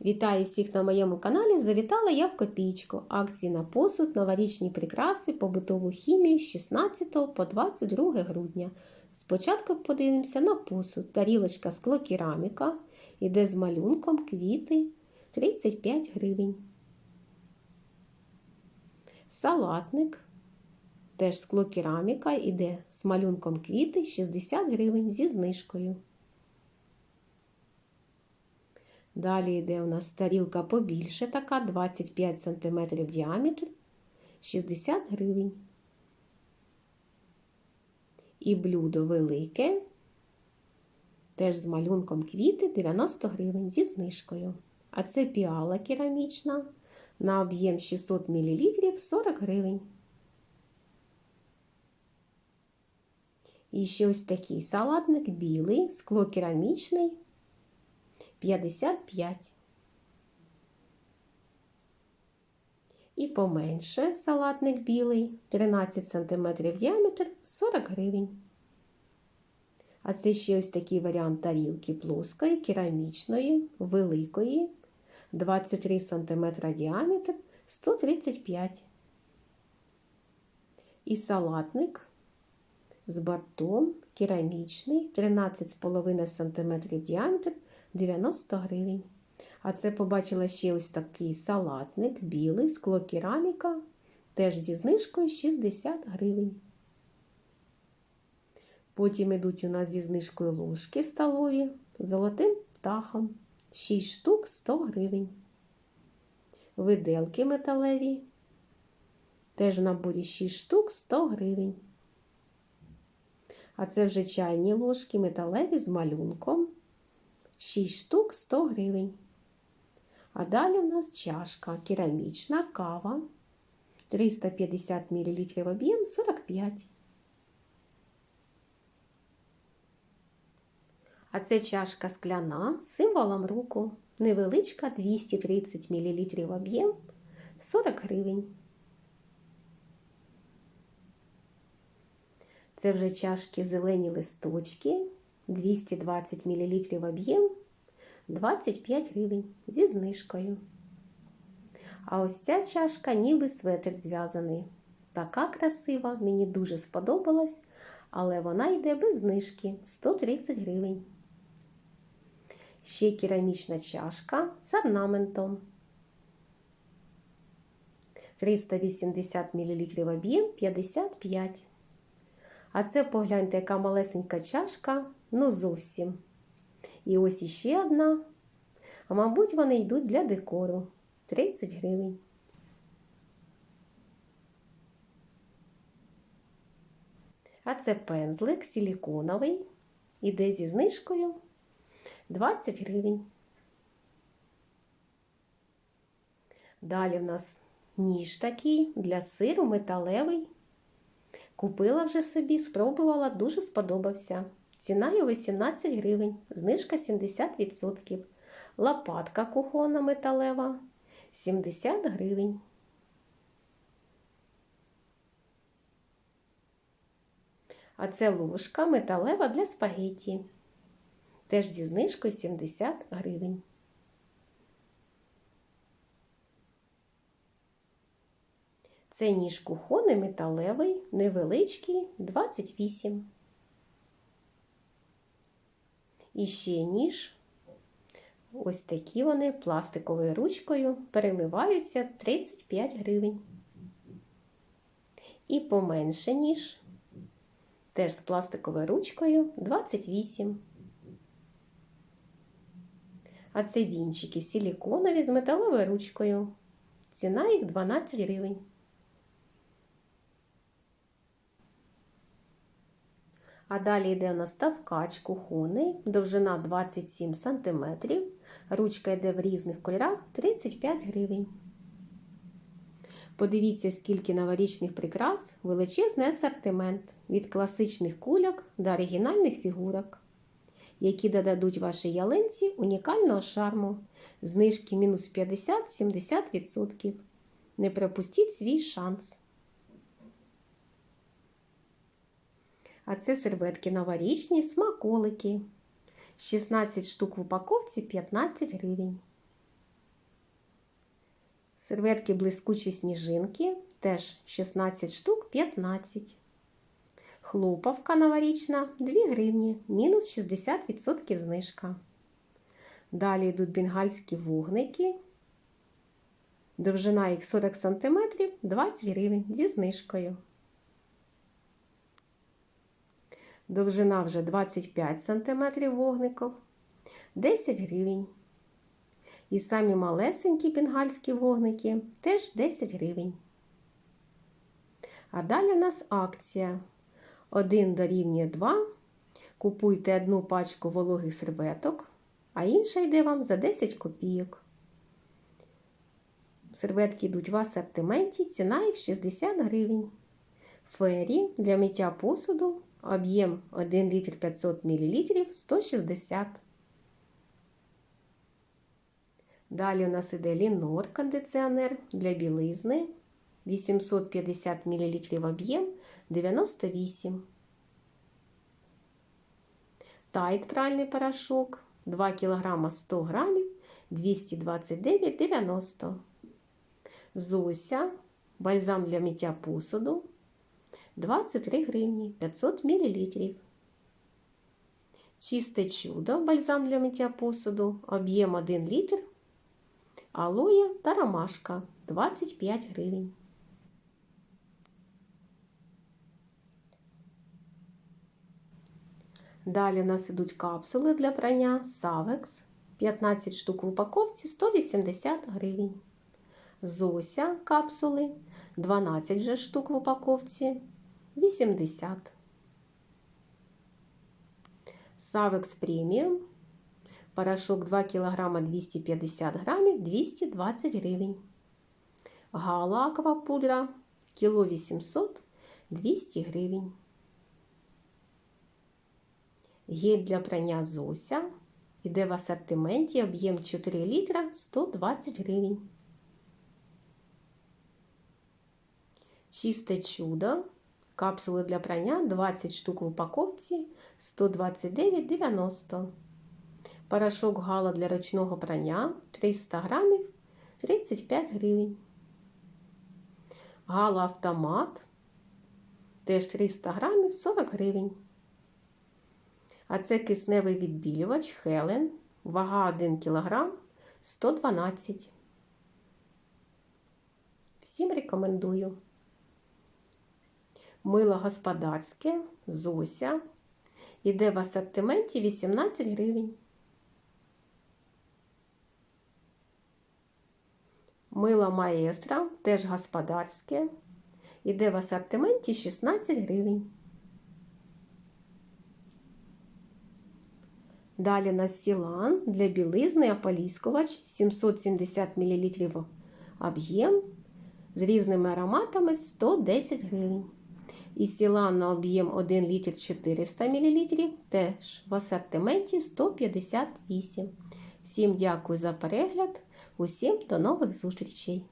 Вітаю всіх на моєму каналі. Завітала я в копійку. Акції на посуд, новорічні прикраси, побутову хімію з 16 по 22 грудня. Спочатку подивимося на посуд. Тарілочка склокераміка. Іде з малюнком квіти 35 гривень. Салатник. Теж склокераміка. Іде з малюнком квіти 60 гривень зі знижкою. Далі йде у нас тарілка побільше, така 25 см діаметр, 60 гривень. І блюдо велике, теж з малюнком квіти 90 гривень зі знижкою. А це піала керамічна на об'єм 600 мл 40 гривень. І ще ось такий салатник білий, скло керамічний. 55. І поменше салатник білий 13 см діаметр 40 гривень. А це ще ось такий варіант тарілки плоскої, керамічної, великої, 23 см діаметр 135. І салатник з бортом керамічний, 13,5 см діаметр 90 гривень. А це побачила ще ось такий салатник, білий, скло кераміка, теж зі знижкою 60 гривень. Потім йдуть у нас зі знижкою ложки столові золотим птахом. 6 штук 100 гривень. Виделки металеві. Теж в наборі 6 штук 100 гривень. А це вже чайні ложки металеві з малюнком. 6 штук 100 гривень. А далі у нас чашка керамічна кава 350 мл об'єм 45. А це чашка скляна з символом руку. Невеличка 230 мл об'єм 40 гривень. Це вже чашки зелені листочки 220 мл об'єм 25 гривень зі знижкою. А ось ця чашка ніби светр зв'язаний. Така красива, мені дуже сподобалась, але вона йде без знижки 130 гривень. Ще керамічна чашка з орнаментом. 380 мл об'єм 55. А це погляньте, яка малесенька чашка, ну зовсім. І ось іще одна. А мабуть, вони йдуть для декору 30 гривень. А це пензлик силіконовий. Іде зі знижкою 20 гривень. Далі в нас ніж такий для сиру металевий. Купила вже собі, спробувала, дуже сподобався. Ціна його 18 гривень, знижка 70%. Лопатка кухонна металева 70 гривень. А це ложка металева для спагетті. Теж зі знижкою 70 гривень. Це ніж кухонний металевий, невеличкий 28. І ще ніж. Ось такі вони пластиковою ручкою переливаються 35 гривень. І поменше ніж, теж з пластиковою ручкою 28. А це вінчики силіконові з металовою ручкою. Ціна їх 12 гривень. А далі йде у нас ставкач кухонний, довжина 27 см, ручка йде в різних кольорах 35 гривень. Подивіться, скільки новорічних прикрас, величезний асортимент від класичних кульок до оригінальних фігурок, які додадуть вашій ялинці унікального шарму, знижки мінус 50-70%. Не пропустіть свій шанс. А це серветки новорічні, смаколики. 16 штук в упаковці 15 гривень. Серветки блискучі сніжинки теж 16 штук 15. Хлопавка новорічна 2 гривні, мінус 60% знижка. Далі йдуть бенгальські вогники. Довжина їх 40 см 20 гривень зі знижкою. Довжина вже 25 см вогників 10 гривень. І самі малесенькі бенгальські вогники теж 10 гривень. А далі у нас акція. 1 дорівнює 2. Купуйте одну пачку вологих серветок, а інша йде вам за 10 копійок. Серветки йдуть в асортименті, ціна їх 60 гривень. Фері для миття посуду, об'єм 1 літр 500 мл 160 Далі у нас іде лінор кондиціонер для білизни 850 мл об'єм 98. Тайт пральний порошок 2 кг 100 г 229,90. Зося бальзам для миття посуду 23 гривні 500 мл. Чисте чудо бальзам для миття посуду, об'єм 1 літр, алоє та ромашка 25 гривень. Далі у нас ідуть капсули для прання Савекс 15 штук в упаковці 180 гривень. Зося капсули 12 вже штук в упаковці 80. Савекс преміум. Порошок 2 кг 250 грамів 220 гривень. Гала аквапудра кіло 800 200 гривень. Гель для прання Зося. Іде в асортименті об'єм 4 літра 120 гривень. Чисте чудо. Капсули для прання 20 штук в упаковці 129,90. Порошок гала для ручного прання 300 грамів 35 гривень. Гала автомат теж 300 грамів 40 гривень. А це кисневий відбілювач Хелен. Вага 1 кг 112. Всім рекомендую. Мило господарське Зося. Іде в асортименті 18 гривень. Мило маестро теж господарське. Іде в асортименті 16 гривень. Далі на сілан для білизни ополіскувач 770 мл об'єм з різними ароматами 110 гривень. І сіла на об'єм 1 літр 400 мл теж в асортименті 158. Всім дякую за перегляд. Усім до нових зустрічей!